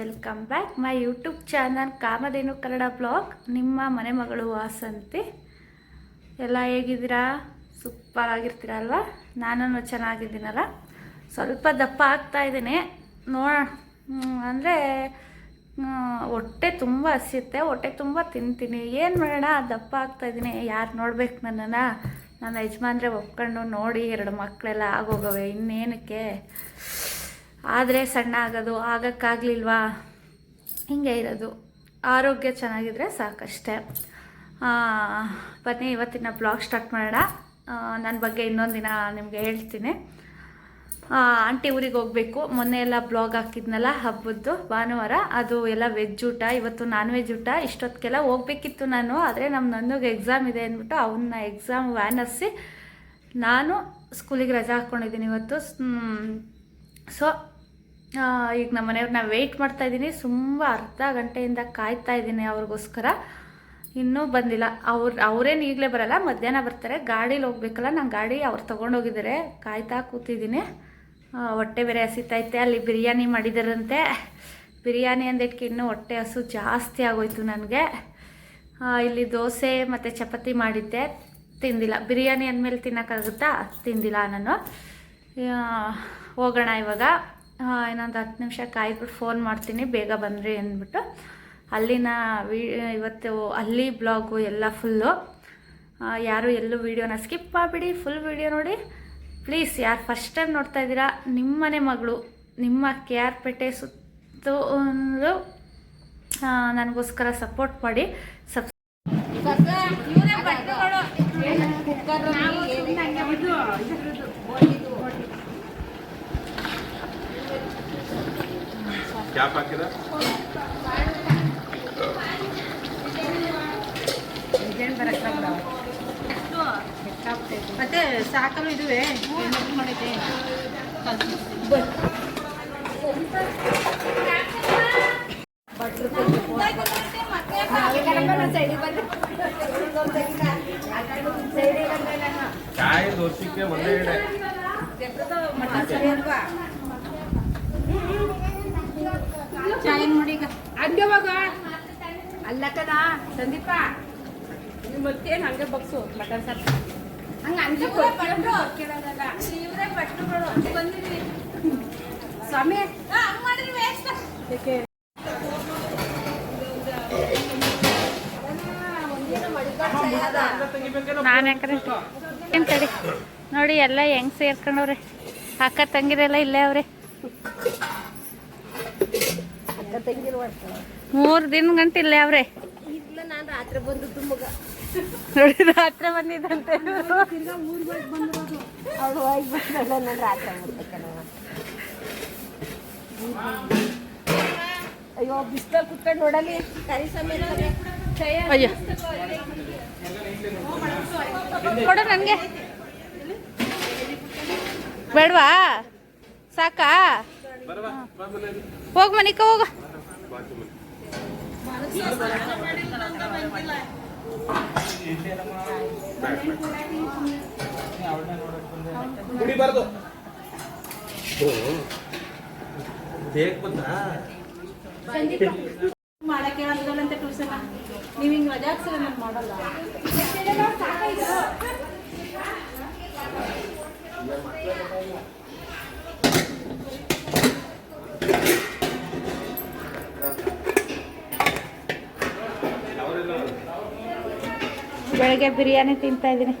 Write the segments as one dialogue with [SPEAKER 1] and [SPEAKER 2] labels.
[SPEAKER 1] Welcome back. My YouTube channel Kamadhenu Kannada blog. ನಿಮ್ಮ ಮನೆ ಮಗಳು ವಾಸಂತಿ. ಎಲ್ಲ ಹೇಗಿದ್ದೀರಾ? ಸೂಪರ್ ಆಗಿರ್ತೀರಲ್ವಾ ನಾನು ಚೆನ್ನಾಗಿದ್ದೀನಲ್ಲ. ಸ್ವಲ್ಪ ದಪ್ಪ ಆಗ್ತಾ ಇದ್ದೀನಿ. ನೋ ಅಂದರೆ ಹೊಟ್ಟೆ ತುಂಬ ಹಸಿಯುತ್ತೆ. ಹೊಟ್ಟೆ ತುಂಬ ತಿಂತೀನಿ. ಏನು ಮಾಡೋಣ? ದಪ್ಪ ಆಗ್ತಾ ಇದ್ದೀನಿ. ಯಾರು ನೋಡ್ಬೇಕು ನನ್ನನ್ನು? ನನ್ನ ಯಜಮಾನ್ರೆ ಒಪ್ಕೊಂಡು ನೋಡಿ, ಎರಡು ಮಕ್ಕಳೆಲ್ಲ ಆಗೋಗವೆ. ಇನ್ನೇನಕ್ಕೆ? ಆದರೆ ಸಣ್ಣ ಆಗೋದು, ಆಗೋಕ್ಕಾಗಲಿಲ್ವಾ? ಹಿಂಗೆ ಇರೋದು. ಆರೋಗ್ಯ ಚೆನ್ನಾಗಿದ್ರೆ ಸಾಕಷ್ಟೇ. ಬನ್ನಿ, ಇವತ್ತಿನ ಬ್ಲಾಗ್ ಸ್ಟಾರ್ಟ್ ಮಾಡೋಣ. ನನ್ನ ಬಗ್ಗೆ ಇನ್ನೊಂದು ದಿನ ನಿಮಗೆ ಹೇಳ್ತೀನಿ. ಆಂಟಿ ಊರಿಗೆ ಹೋಗಬೇಕು. ಮೊನ್ನೆ ಎಲ್ಲ ಬ್ಲಾಗ್ ಹಾಕಿದ್ನಲ್ಲ, ಹಬ್ಬದ್ದು, ಭಾನುವಾರ. ಅದು ಎಲ್ಲ ವೆಜ್ ಊಟ, ಇವತ್ತು ನಾನ್ ವೆಜ್ ಊಟ. ಇಷ್ಟೊತ್ತಿಗೆಲ್ಲ ಹೋಗ್ಬೇಕಿತ್ತು ನಾನು, ಆದರೆ ನಮ್ಮ ನನ್ನಗೆ ಎಕ್ಸಾಮ್ ಇದೆ ಅಂದ್ಬಿಟ್ಟು ಅವನ್ನ ಎಕ್ಸಾಮ್ ವ್ಯಾನ್ ಹಸಿ ನಾನು ಸ್ಕೂಲಿಗೆ ರಜಾ ಹಾಕ್ಕೊಂಡಿದ್ದೀನಿ ಇವತ್ತು. ಸೊ ಈಗ ನಮ್ಮ ಮನೆಯವ್ರನ್ನ ವೆಯ್ಟ್ ಮಾಡ್ತಾ ಇದ್ದೀನಿ. ತುಂಬ ಅರ್ಧ ಗಂಟೆಯಿಂದ ಕಾಯ್ತಾ ಇದ್ದೀನಿ ಅವ್ರಿಗೋಸ್ಕರ. ಇನ್ನೂ ಬಂದಿಲ್ಲ. ಅವ್ರು, ಅವರೇನು ಈಗಲೇ ಬರಲ್ಲ, ಮಧ್ಯಾಹ್ನ ಬರ್ತಾರೆ. ಗಾಡೀಲಿ ಹೋಗ್ಬೇಕಲ್ಲ, ನಾನು ಗಾಡಿ ಅವ್ರು ತೊಗೊಂಡೋಗಿದ್ದಾರೆ. ಕಾಯ್ತಾ ಕೂತಿದ್ದೀನಿ. ಹೊಟ್ಟೆ ಬೇರೆ ಹಸಿತೈತೆ ಅಲ್ಲಿ ಬಿರಿಯಾನಿ ಮಾಡಿದಾರಂತೆ. ಬಿರಿಯಾನಿ ಅಂದಿಟ್ಕೆ ಇನ್ನೂ ಹೊಟ್ಟೆ ಹಸು ಜಾಸ್ತಿ ಆಗೋಯ್ತು ನನಗೆ. ಇಲ್ಲಿ ದೋಸೆ ಮತ್ತು ಚಪಾತಿ ಮಾಡಿದ್ದೆ. ತಿಂದಿಲ್ಲ. ಬಿರಿಯಾನಿ ಅಂದಮೇಲೆ ತಿನ್ನೋಕ್ಕಾಗುತ್ತಾ? ತಿಂದಿಲ್ಲ ನಾನು. ಹೋಗೋಣ ಇವಾಗ. ಆ, ಇನ್ನೊಂದು ಹತ್ತು ನಿಮಿಷ ಕಾಯ್ಬಿಟ್ಟು ಫೋನ್ ಮಾಡ್ತೀನಿ ಬೇಗ ಬಂದ್ರಿ ಅಂದ್ಬಿಟ್ಟು. ಅಲ್ಲಿನ ವೀ ಇವತ್ತು ಅಲ್ಲಿ ಬ್ಲಾಗು ಎಲ್ಲ ಫುಲ್ಲು ಯಾರು ಎಲ್ಲೂ ವೀಡಿಯೋನ ಸ್ಕಿಪ್ ಮಾಡಿಬಿಡಿ ಫುಲ್ ವೀಡಿಯೋ ನೋಡಿ. ಪ್ಲೀಸ್ ಯಾರು ಫಸ್ಟ್ ಟೈಮ್ ನೋಡ್ತಾ ಇದ್ದೀರಾ ನಿಮ್ಮನೆ ಮಗಳು ನಿಮ್ಮ ಕೆ ಆರ್ ಪೇಟೆ ಸುತ್ತು ಒಂದು ನನಗೋಸ್ಕರ ಸಪೋರ್ಟ್ ಮಾಡಿ. ಸಬ್
[SPEAKER 2] ಕ್ಯಾಪ್ ಹಾಕಿದ?
[SPEAKER 3] ಮತ್ತೆ ಸಾಕಲು ಇದುವೆ? ಮಾಡೈತೆ
[SPEAKER 2] ಕಾಯಿ ದೋಸೆಗೆ ಒಂದೇ ಎಡೆ
[SPEAKER 3] ಚಾಯ್ ನೋಡಿ ಈಗ ಹಂಗೆ ಹೋಗ ಅಲ್ಲಕ್ಕನ ಸಂದೀಪ. ನಿಮ್ಮ ಮತ್ತೇನು ಹಂಗೆ ಬಗ್ಸು ಮಟನ್ ಸಾರು. ಹಂಗೆ ಹಂಗೆ ಕೇಳೋದಲ್ಲ ಸ್ವಾಮಿ ಏಕೆ?
[SPEAKER 1] ನಾನು ಯಾಕಂದ್ರೆ ಏನು ತಡಿ. ನೋಡಿ ಎಲ್ಲ ಹೆಂಗ್ ಸೇರ್ಕೊಂಡವ್ರೆ. ಅಕ್ಕ ತಂಗಿರೆಲ್ಲ ಇಲ್ಲೇ ಅವ್ರೆ. ಮೂರು ದಿನ ಗಂಟೆ ಇಲ್ಲ ಅವ್ರೆ ನೋಡಿ ರಾತ್ರಿ ಬಂದಿದ್ದಂತೆ.
[SPEAKER 3] ಅಯ್ಯೋ ಬಿಸ್ಲಲ್ಲಿ ಕುತ್ಕೊಂಡು ನೋಡಲಿ. ಕರಿ ಸಮಯ
[SPEAKER 1] ಅಯ್ಯೋ. ಕೊಡು ನನಗೆ. ಬೇಡವಾ? ಸಾಕಾ? ಹೋಗ್ ಮನಿಕ ಹೋಗ.
[SPEAKER 3] ಮಾಡಕ್ಕೆ ಆಗಲ್ಲಂತೆ ಟ್ಯೂಷನ್ ನೀವು ಹಿಂಗೆ ರಜಾ ನಾನು ಮಾಡಲ್ಲ.
[SPEAKER 1] ಬೆಳಗ್ಗೆ ಬಿರಿಯಾನಿ ತಿಂತಾ ಇದ್ದೀನಿ.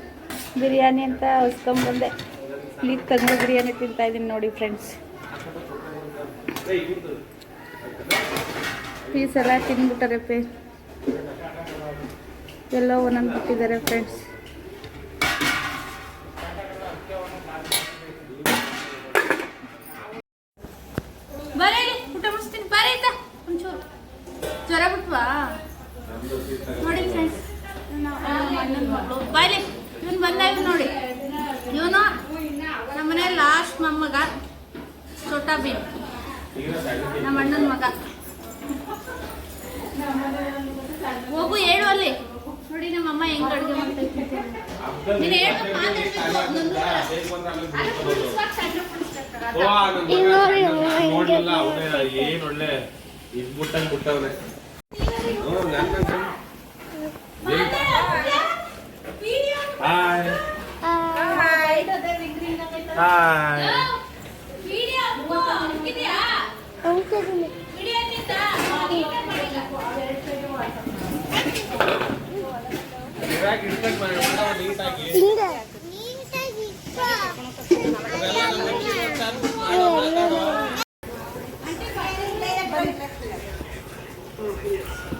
[SPEAKER 1] ಬಿರಿಯಾನಿ ಅಂತ ಹೊಸ್ಕೊಂಬಂದೆ ಇಲ್ಲಿ ತಂದು ಬಿರಿಯಾನಿ ತಿಂತಾ ಇದ್ದೀನಿ ನೋಡಿ ಫ್ರೆಂಡ್ಸ್ ಪೀಸ್ ಎಲ್ಲ ತಿಂದ್ಬಿಟ್ಟಾರೆ ಪೇ. ಎಲ್ಲೋ ಒಂದೊಂದು ಬಿಟ್ಟಿದ್ದಾರೆ ಫ್ರೆಂಡ್ಸ್ ಬರೀ ಊಟ ಮುಗಿಸ್ತೀನಿ ಬರೀ ಆಯ್ತಾ ಒಂಚೂರು ಜ್ವರ ಬಿಟ್ವಾ? ನೋಡಿ ಫ್ರೆಂಡ್ಸ್ ಬಾಯ್ಲಿ, ಇವನು ಬಂದಾಗ ನೋಡಿ. ಇವನು ನಮ್ಮನೆ ಲಾಸ್ಟ್ ಮೊಮ್ಮಗ ಚೋಟಾ ಬೀನ್ ನಮ್ಮ ಅಣ್ಣನ ಮಗ. ಹೋಗು, ಹೇಳು ಅಲ್ಲಿ. ನೋಡಿ ನಮ್ಮ ಅಮ್ಮ ಹೆಂಗ್ ಅಡುಗೆ ಮಾಡ್ತಾ ಇದ್ದೀನಿ ಒಳ್ಳೆ ಹೇಳು. ಮಾತಾಡ್ಬೇಕು. ನನ್ನ
[SPEAKER 2] Hi. Hi. Hi. Thank you.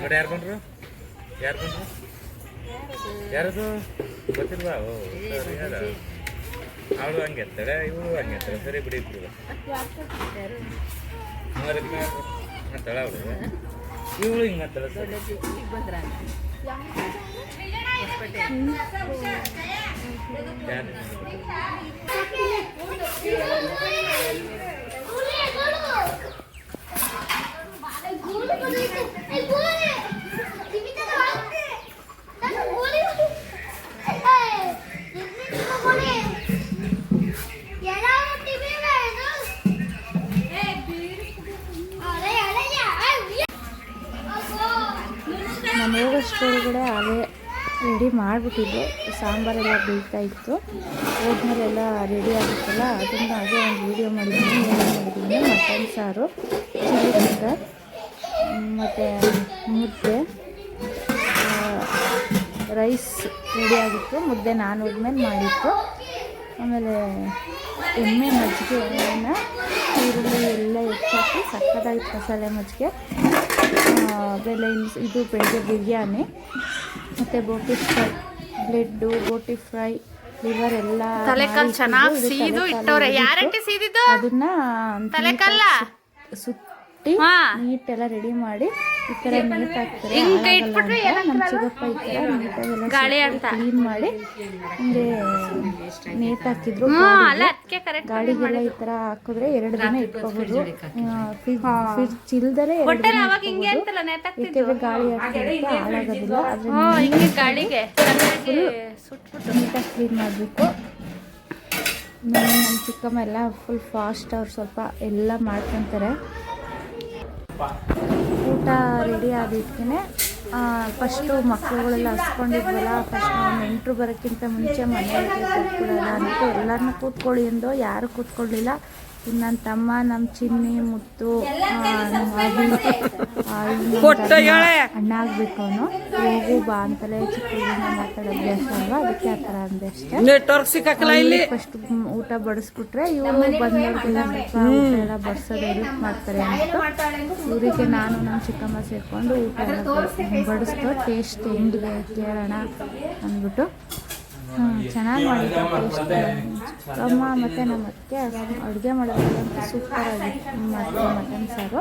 [SPEAKER 2] ನೋಡಿ, ಯಾರು ಬಂದ್ರು? ಯಾರು ಬಂದ್ರು? ಯಾರದು? ಗೊತ್ತಿಲ್ವಾ? ಓ, ಸರಿ, ಯಾರ? ಅವಳು ಹಂಗೆ ಎತ್ತಾಳೆ ಇವಳು ಹಂಗೆ ಎತ್ತಾಳೆ ಸರಿ ಬಿಡಿ, ಇಬ್ರು. ಅಂತಾಳೆ ಅವಳು. ಇವಳು ಹಿಂಗೆ ಅಂತಾಳೆ ಸರಿ. ಯಾರು?
[SPEAKER 1] ಸಾಂಬಾರೆಲ್ಲ ಬೀಳ್ತಾ ಇತ್ತು. ಹೋದ್ಮೇಲೆ ಎಲ್ಲ ರೆಡಿ ಆಗುತ್ತಲ್ಲ, ಅದನ್ನು ಹಾಗೆ ಒಂದು ವೀಡಿಯೋ ಮಾಡಿದ್ದೀನಿ. ಏನು ಮಾಡಿದ್ದೀನಿ? ಮಟನ್ ಸಾರು, ಚಿಲ್ಲಿ ಚಿಕನ್ ಮತ್ತು ಮುದ್ದೆ. ರೈಸ್ ರೆಡಿ ಆಗಿತ್ತು. ಮುದ್ದೆ ನಾನು ಹೋದ್ಮೇಲೆ ಮಾಡಿತ್ತು ಆಮೇಲೆ ಎಣ್ಣೆ ಮಜ್ಜಿಗೆನ ಈರುಳ್ಳಿ ಎಲ್ಲ ಹೆಚ್ಚಾಕಿ ಸಕ್ಕತ್ತಾಗಿತ್ತು ಮಸಾಲೆ ಮಜ್ಜಿಗೆ ಇನ್ನು ಇದು ಬೆಳಗ್ಗೆ ಬಿರಿಯಾನಿ, ಮತ್ತು ಬೋಟಿ ಫ್ರೈ ಬ್ಲೆಡ್ಡು ಗೋಟಿ ಫ್ರೈ ಲಿವರ್ ಎಲ್ಲ
[SPEAKER 3] ತಲೆಕಾಲ್ ಚೆನ್ನಾಗಿ ಸೀದು ಇಟ್ಟವ್ರೆ ಯಾರಂಟಿ ಸೀದಿದ್ದು
[SPEAKER 1] ಅದನ್ನ
[SPEAKER 3] ತಲೆಕಾಲ?
[SPEAKER 1] ಸುತ್ತಿ. ನೀಟ್ ಎಲ್ಲ ರೆಡಿ ಮಾಡಿ ಈ ಥರ ಹಾಕ್ತಾರೆ ಚಿಕ್ಕಪ್ಪ ಈ ತರ ನೀಟಾಗೆಲ್ಲ
[SPEAKER 3] ಗಾಳಿ ಅಂತ.
[SPEAKER 1] ಕ್ಲೀನ್ ಮಾಡಿ ಹಿಂಗೆ ಹಾಕಿದ್ರು ಗಾಡಿಗೆಲ್ಲ ಈ ಥರ ಹಾಕಿದ್ರೆ ಎರಡು ದಿನ ಇಟ್ಕೋಬಹುದು ಫ್ರಿಜ್ ಇಲ್ದರೆ ಗಾಳಿ ಹಾಕಿದ್ರೆ ಹಾಳಾಗೋದಿಲ್ಲ ಆದ್ರೆ
[SPEAKER 3] ಗಾಳಿಗೆ
[SPEAKER 1] ನೀಟಾಗಿ ಕ್ಲೀನ್ ಮಾಡಬೇಕು ನಮ್ಮ ಚಿಕ್ಕಮ್ಮ ಎಲ್ಲ ಫುಲ್ ಫಾಸ್ಟ್ ಅವ್ರು ಸ್ವಲ್ಪ ಎಲ್ಲ ಮಾಡ್ಕೊತಾರೆ. ಊಟ. ರೆಡಿ ಆಗಿದ್ಕೆ ಫಸ್ಟು ಮಕ್ಕಳುಗಳೆಲ್ಲ ಹಸ್ಕೊಂಡಿದ್ವಲ್ಲ ಫಸ್ಟ್ ನೆಂಟರು ಬರೋಕ್ಕಿಂತ ಮುಂಚೆ ಮನೆಯಲ್ಲಿ ಕೂತ್ಕೊಳ್ಳೋಣ ಅಂತ ಎಲ್ಲರನ್ನೂ ಕೂತ್ಕೊಳ್ಳಿ ಎಂದು ಯಾರು ಕೂತ್ಕೊಳ್ಳಿಲ್ಲ. ನನ್ನ ತಮ್ಮ ನಮ್ಮ ಚಿನ್ನಿ ಮುತ್ತು ಅಣ್ಣ ಆಗ್ಬೇಕು ಅವನು ಹೋಗು ಬಾ ಅಂತಲೇ ಚಿಕ್ಕ ಮಾತಾಡೋದು ಮಾತಾಡೋ ಅಭ್ಯಾಸ ಅಲ್ವಾ ಅದಕ್ಕೆ ಆ ಥರ ಅಂದೆ ಅಷ್ಟೇ.
[SPEAKER 4] ನೆಟ್ವರ್ಕ್ ಸಿಕ್ಕಲ್ಲ ಇಲ್ಲಿ.
[SPEAKER 1] ಫಸ್ಟ್ ಊಟ ಬಡಿಸ್ಬಿಟ್ರೆ ಇವರು ಬಂದವ್ರಿಗೆಲ್ಲ ಸ್ವಲ್ಪ ಊಟ ಎಲ್ಲ ಬಡಿಸೋದು ಹೆಲ್ಪ್ ಮಾಡ್ತಾರೆ ಅಂತ ಇವರಿಗೆ ನಾನು ನಮ್ಮ ಚಿಕ್ಕಮ್ಮ ಸೇರಿಕೊಂಡು ಊಟ ಎಲ್ಲ ಬಡ್- ಬಡಿಸ್ತು ಟೇಸ್ಟ್ ಹೆಂಗಿದೆ ಕೇಳೋಣ ಅಂದ್ಬಿಟ್ಟು ಚೆನ್ನಾಗಿ ಮಾಡಿದ್ದೆ ಅಮ್ಮ ಮತ್ತು ನಮ್ಮ ಅತ್ತೆ ಅಡುಗೆ ಮಾಡೋದಂತ ಸೂಪರ್ ಆಗಿತ್ತು ಮತ್ತು ಮಟನ್ ಸಾರು.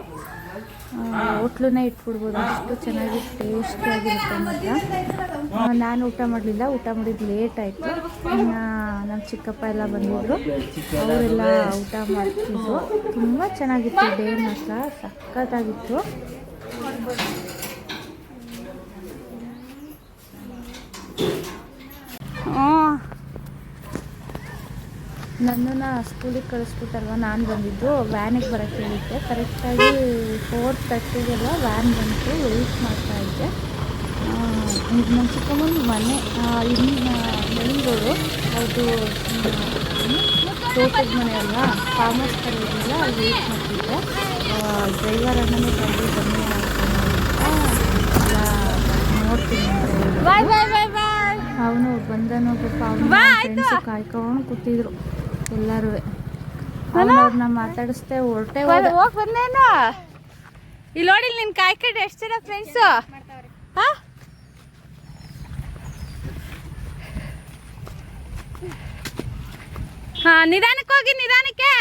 [SPEAKER 1] ಹೋಟ್ಲನ್ನೇ ಇಟ್ಬಿಡ್ಬೋದು. ಅಷ್ಟು ಚೆನ್ನಾಗಿ ಟೇಸ್ಟಿಯಾಗಿರುತ್ತೆ ಮಾತ್ರ. ನಾನು ಊಟ ಮಾಡಲಿಲ್ಲ. ಊಟ ಮಾಡಿದ್ದು ಲೇಟ್ ಆಯಿತು. ಇನ್ನು ನಮ್ಮ ಚಿಕ್ಕಪ್ಪ ಎಲ್ಲ ಬಂದಿದ್ದರು ಅವರೆಲ್ಲ ಊಟ ಮಾಡ್ತಿದ್ರು. ತುಂಬ ಚೆನ್ನಾಗಿತ್ತು ಡೇ ಮಾತ್ರ. ಸಖತ್ತಾಗಿತ್ತು. ನನ್ನನ್ನು ಸ್ಕೂಲಿಗೆ ಕಳಿಸ್ಬಿಟ್ಟಲ್ವ? ನಾನು ಬಂದಿದ್ದು ವ್ಯಾನಿಗೆ ಬರೋಕ್ಕೆ ಹೇಳಿದ್ದೆ. ಕರೆಕ್ಟಾಗಿ ಫೋರ್ ತರ್ಟಿಗೆಲ್ಲ ವ್ಯಾನ್ ಬಂತು ವೆಯ್ಟ್ ಮಾಡ್ತಾ ಇದ್ದೆ. ಇದು ನಮ್ಮ ಚಿಕ್ಕಮ್ಮನ ಮನೆ ಇನ್ನು ರೋಡು ಅದು ತೋಟದ ಮನೆ ಅಲ್ಲ ಫಾರ್ಮ್ ಹೌಸ್ ಥರ ಅಲ್ಲಿ ವೆಯ್ಟ್ ಮಾಡ್ತಿದ್ದೆ. ಡ್ರೈವರ್ ಅಣ್ಣನೇ ಬಂದು ಬನ್ನಿ ಎಲ್ಲ ನೋಡ್ತೀನಿ ಅವನು ಬಂದನೋ ಪಾಪ ಅವನು ಫ್ರೆಂಡ್ಸು ಕಾಯ್ಕೊಂಡು ಕೂತಿದ್ರು. ಎಲ್ಲರೂ ಅವ್ರನ್ನ ಮಾತಾಡಿಸ್ದೆ ಹೊರಟೆ ಹೋಗಿ ಬಂದೇನು? ಇಲ್ಲಿ ನೋಡಿ ನಿನ್ ಕಾಯ್ಕಡೆ ಎಷ್ಟು ಜನ ಫ್ರೆಂಡ್ಸು ಹಾ? ನಿಧಾನಕ್ಕೆ ಹೋಗಿ ನಿಧಾನಕ್ಕೆ.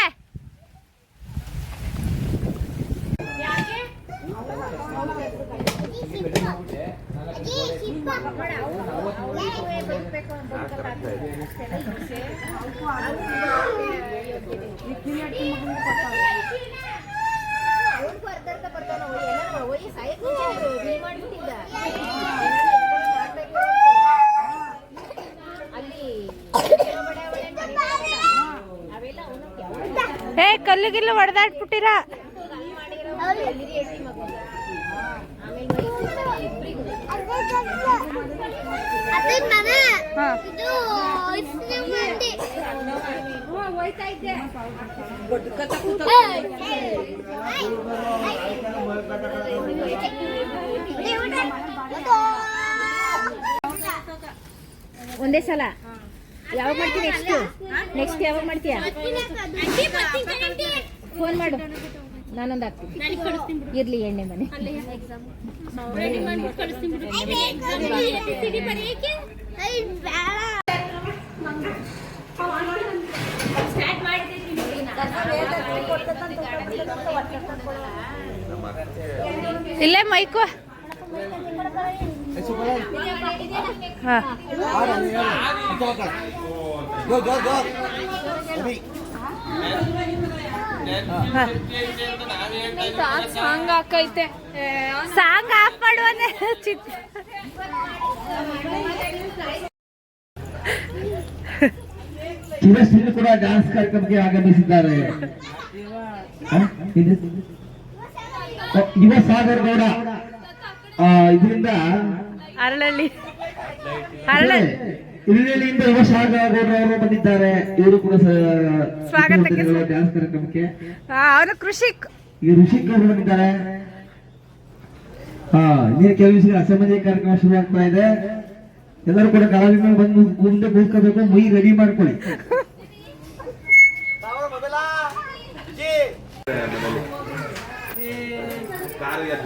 [SPEAKER 1] ಏ ಕಲ್ಲು ಗಿಲ್ಲು ಹೊಡೆದಾಡ್ಬಿಟ್ಟಿರ ಹಾ
[SPEAKER 3] ಒಂದೇ ಸಲ ಯಾವಾಗ ಮಾಡ್ತೀಯ ನೆಕ್ಸ್ಟ್ ನೆಕ್ಸ್ಟ್ ಯಾವಾಗ ಮಾಡ್ತೀಯ ಫೋನ್ ಮಾಡು ನಾನೊಂದು ಹಾಕ್ತೀನಿ ಇರ್ಲಿ ಎಣ್ಣೆ ಮನೆ
[SPEAKER 1] ಇಲ್ಲೇ ಮೈಕು
[SPEAKER 3] ಸಾಂಗ್ ಹಾಕೈತೆ
[SPEAKER 1] ಸಾಂಗ್ ಆಫ್ ಮಾಡುವನೆ ಚಿತ್ರ
[SPEAKER 4] ಚಿರಶ್ರೀ ಕೂಡ ಡಾನ್ಸ್ ಕಾರ್ಯಕ್ರಮಕ್ಕೆ ಆಗಮಿಸಿದ್ದಾರೆ. ಯುವ ಸಾಗರ್ ಗೌಡ. ಇದರಿಂದ
[SPEAKER 1] ಅರಳಳ್ಳಿ.
[SPEAKER 4] ಇಲ್ಲಿಂದ ಯುವ ಸಾಗರ್ ಗೌಡ ಅವರು ಬಂದಿದ್ದಾರೆ. ಇವರು ಕೂಡ
[SPEAKER 1] ಸ್ವಾಗತಕ್ಕೆ
[SPEAKER 4] ಡ್ಯಾನ್ಸ್ ಕಾರ್ಯಕ್ರಮಕ್ಕೆ.
[SPEAKER 1] ಅವನು ಕೃಷಿಕ್.
[SPEAKER 4] ಈ ಋಷಿಕ್ ಅವರು ಬಂದಿದ್ದಾರೆ. ಹಾ ಇನ್ನೇನು ಕೆಲವು ವಿಷಯ ಅಸಾಮಾಜಿಕ ಕಾರ್ಯಕ್ರಮ ಶುರು ಆಗ್ತಾ ಇದೆ. ಎಲ್ಲರೂ ಕೂಡ ಕಲಾವಿದರು ಬಂದು ಮುಂದೆ ಕೂತ್ಕೋಬೇಕು ಮೈ ರೆಡಿ ಮಾಡ್ಕೊಳ್ಳಿ.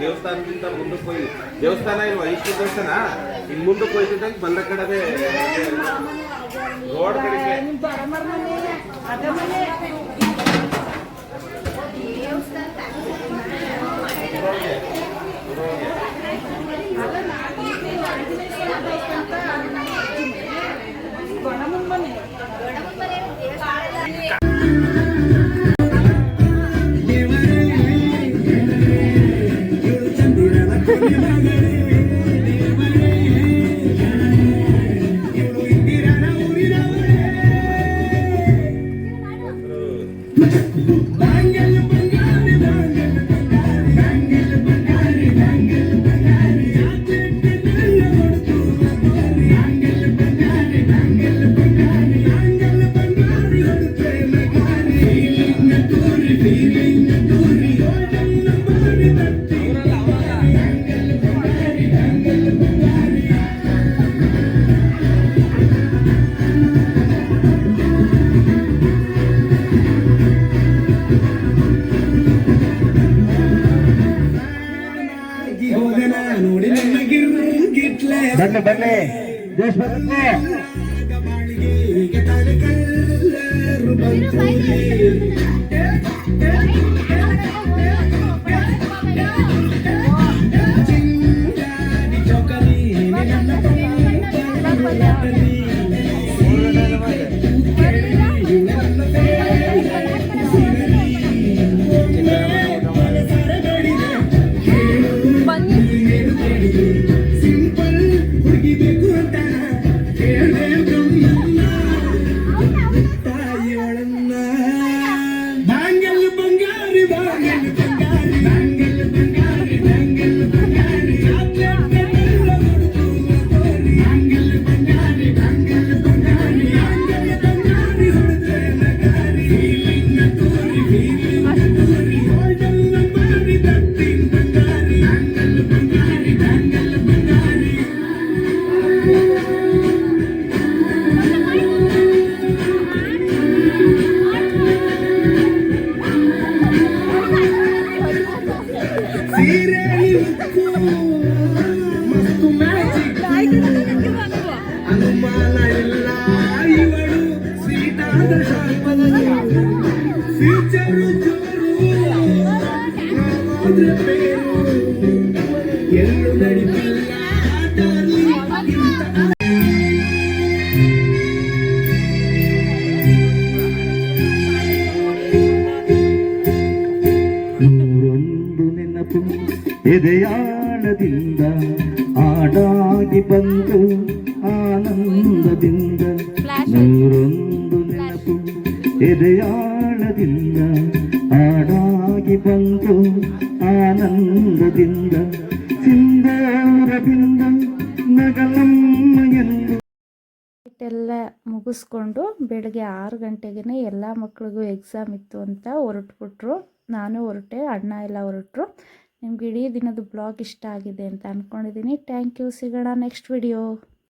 [SPEAKER 5] ದೇವಸ್ಥಾನದಿಂದ ಮುಂದಕ್ಕೆ ಹೋಗಿ. ದೇವಸ್ಥಾನ ಇಲ್ವಾ? ಇಷ್ಟು ದೇವಸ್ಥಾನ? ಇನ್ ಮುಂದಕ್ಕೆ ಹೋಯ್ತಿದ್ದಂಗೆ ಬಂದ ಕಡೆ ರೋಡ್ ಕಡೆಗೆ.
[SPEAKER 4] ಬನ್ನಿ
[SPEAKER 6] Thank you. ಆಡಾಗಿ ಬಂದು ಆನಂದದಿಂದ ನೂರೊಂದು ನೆನಪು ಎದೆಯಾಳದಿಂದ ಆಡಾಗಿ ಬಂದು ಆನಂದದಿಂದ ಸಿಂಧೂರದಿಂದ ನಗಲಮ್ಮ ಎಂದು
[SPEAKER 1] ಎಲ್ಲ ಮುಗಿಸ್ಕೊಂಡು ಬೆಳಗ್ಗೆ ಆರು ಗಂಟೆಗೆ ಎಲ್ಲ ಮಕ್ಳಿಗೂ ಎಕ್ಸಾಮ್ ಇತ್ತು ಅಂತ ಹೊರಟ್ಬಿಟ್ರು. ನಾನು ಹೊರಟೆ ಅಣ್ಣ ಎಲ್ಲ ಹೊರಟ್ರು. ನಿಮ್ಗೆ ಇಡೀ ದಿನದ ಬ್ಲಾಗ್ ಇಷ್ಟ ಆಗಿದೆ ಅಂತ ಅಂದ್ಕೊಂಡಿದ್ದೀನಿ ಥ್ಯಾಂಕ್ ಯು ಸಿಗೋಣ ನೆಕ್ಸ್ಟ್ ವಿಡಿಯೋ